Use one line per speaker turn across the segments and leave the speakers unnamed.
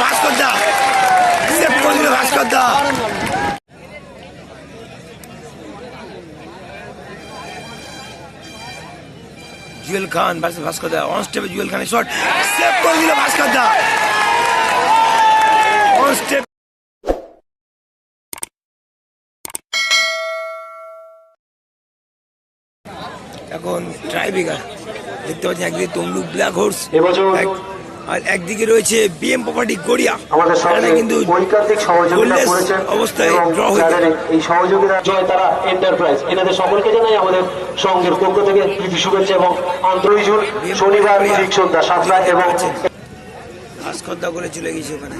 Bhaskar the Bhaskar the Jewel Khan versus Bhaskar the on স্টেপে জুয়েল খানের shot save করে দিল ভাস্কর দা অন স্টেপ এখন ট্রাইবেগার দেখতে পাচ্ছেন একদিকে তমলুক ব্ল্যাক হোর্স আর একদিকে রয়েছে বিএম প্রপার্টি গড়িয়া। এখানে কিন্তু অবস্থায় ড্র হয়েছে
এই সহযোগিতা জয় তারা এন্টারপ্রাইজ এনাদের সকলকে জানাই আমাদের সঙ্গের পক্ষ থেকে প্রীতি শুভেচ্ছা এবং আন্তরিক শনিবার সন্ধ্যা সাতটা এবং
ভাস্কর দা করে চলে গেছে ওখানে।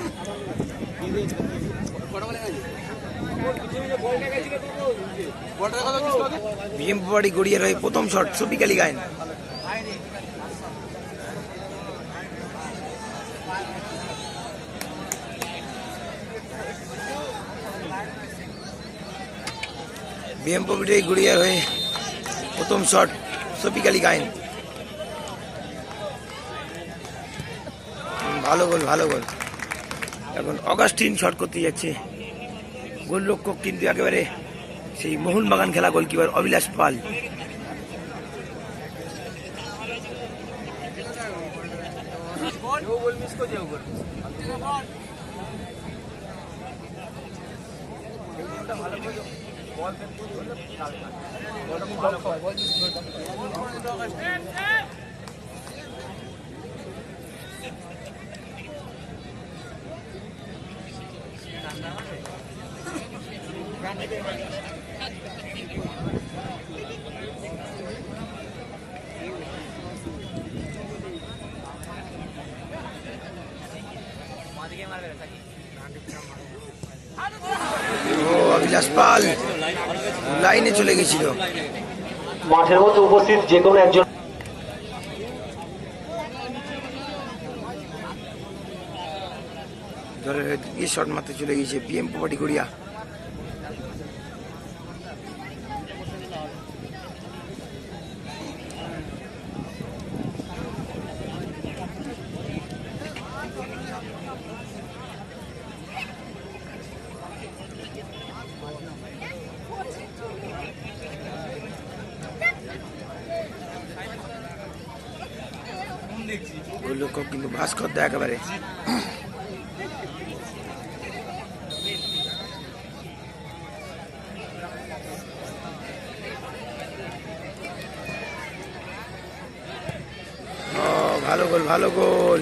বিএম প্রপার্টি গড়িয়ার হয়ে প্রথম শট সফিকালি গায়েন। বিএম প্রপার্টি গড়িয়ার হয়ে প্রথম শট সফিকালি গায়েন। ভালো গোল ভালো গোল। এখন অগাস্টিন শট করতে যাচ্ছে। গোলরক্ষক কিন্তু একেবারে সেই মোহনবাগান খেলা গোলকিপার অবিলাস পাল। ও অবিলাস পাল লাইনে চলে গেছিল
মাঠের মধ্যে উপস্থিত যে কোনো একজন
হয়ে শট মারতে চলে গেছে বিএম প্রপার্টি গড়িয়া। গোলরক্ষক কিন্তু ভাস্কর দা একেবারে। ভালো গোল ভালো গোল।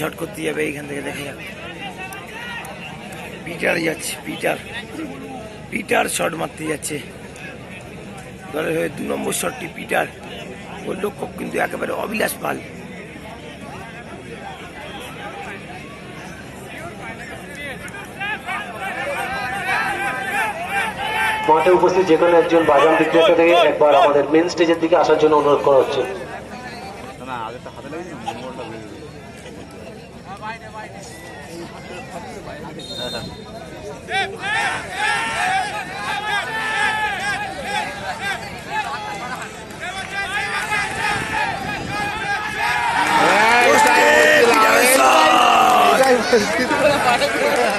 শট করতে যাবে এইখান থেকে দেখা যাক। পিটার যাচ্ছে পিটার পিটার শট মারতে যাচ্ছে। দলের হয়ে দু নম্বর শটটি পিটার গোলরক্ষক কিন্তু একেবারে অবিলাস পাল।
মাঠে উপস্থিত যে কোনো একজন বাজার বিক্রেতা থেকে একবার আমাদের মেন স্টেজের দিকে আসার জন্য অনুরোধ করা হচ্ছে।
না আগেরটা হাতে
শট।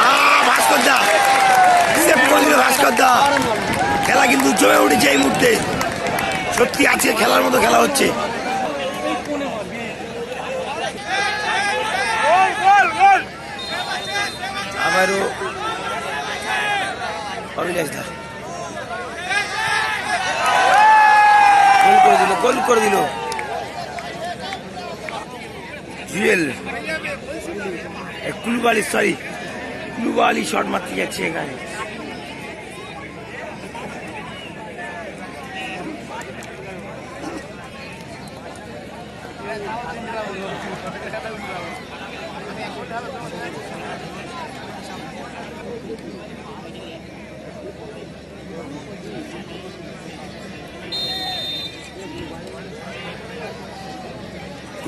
আহ, ভাস্কর দা সেভ করে দিল ভাস্কর দা খেলা কিন্তু জমে উঠেছে এই মুহূর্তে। সত্যি আজকে খেলার মতো খেলা হচ্ছে। আবারও অভিলাষ দা। গোল করে দিল, গোল করে দিল। কুলবালি সরি কুলবালি শট মারতে যাচ্ছে এখানে।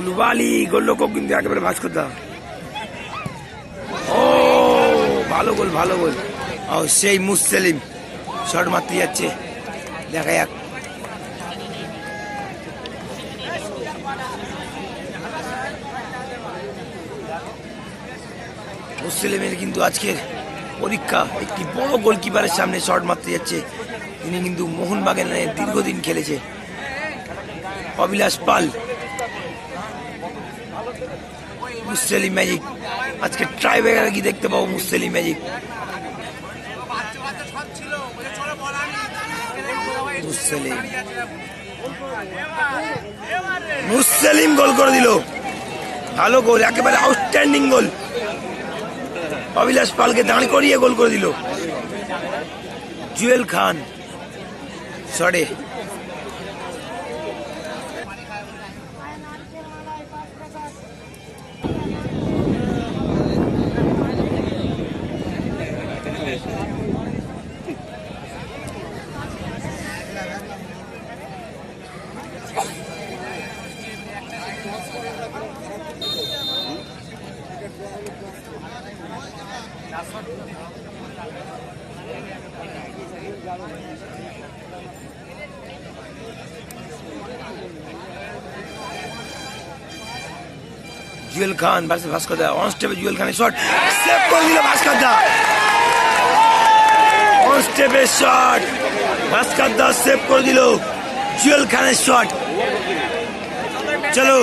তমলুক বালি গোলরক্ষক কিন্তু একেবারে ভাস্কর দা ও, ভালো গোল ভালো গোল। ও, সেই মুসলিম। শট মারতে যাচ্ছে। দেখা যাক। মুসলিমের কিন্তু আজকের পরীক্ষা। একটি বড় গোলকিপারের সামনে শট মারতে যাচ্ছে। তিনি কিন্তু মোহনবাগানে দীর্ঘদিন খেলেছে। অবিলাস পাল মুসলিম ম্যাজিক আজকে ট্রাইবেগার কি দেখতে পাবো মুসলিম ম্যাজিক মুসলিম মুসলিম গোল করে দিল। ভালো গোল, একেবারে আউটস্ট্যান্ডিং গোল। অবিলাস পালকে দাঁড় করিয়ে গোল করে দিল। জুয়েল খান সরে Jewel Khan, versus Bhaskar the on স্টেপে জুয়েল খানের শট সেভ করে দিল ভাস্কর দা। স্টেপের শট। ভাস্কর দা সেভ করে দিল জুয়েল খানের শট চলো।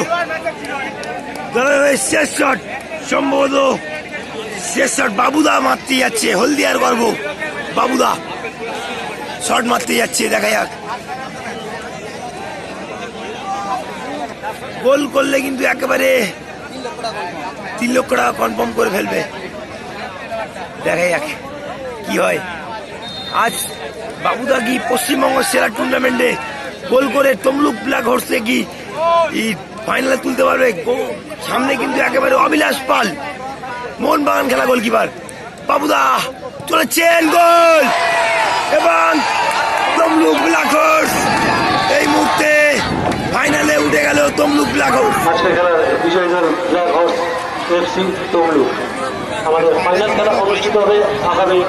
শেষ শট সম্ভবত শেষ শট বাবুদা মারতে যাচ্ছে, হলদিয়ার গর্ব। বাবুদা শট মারতে যাচ্ছে, দেখা যাক। গোল করলে কিন্তু একেবারে তিন লক্ষ টাকা কনফার্ম করে ফেলবে। দেখা যাক কি হয়। আজ বাবুদা কি পশ্চিমবঙ্গ সেরা টুর্নামেন্টে গোল করে তমলুক ব্ল্যাক হর্সে কি ফাইনালে তুলতে পারবে। গো- সামনে কিন্তু একেবারে অবিলাস পাল। মোহনবাগান খেলা গোলকিপার। বাবুদা চলেছেন গোল এবং তমলুক ব্ল্যাক হর্স এই মুহূর্তে ফাইনালে উঠে গেল তমলুক ব্ল্যাক হর্স
তমলুক। আমাদের ফাইনাল খেলা অনুষ্ঠিত হবে আগামী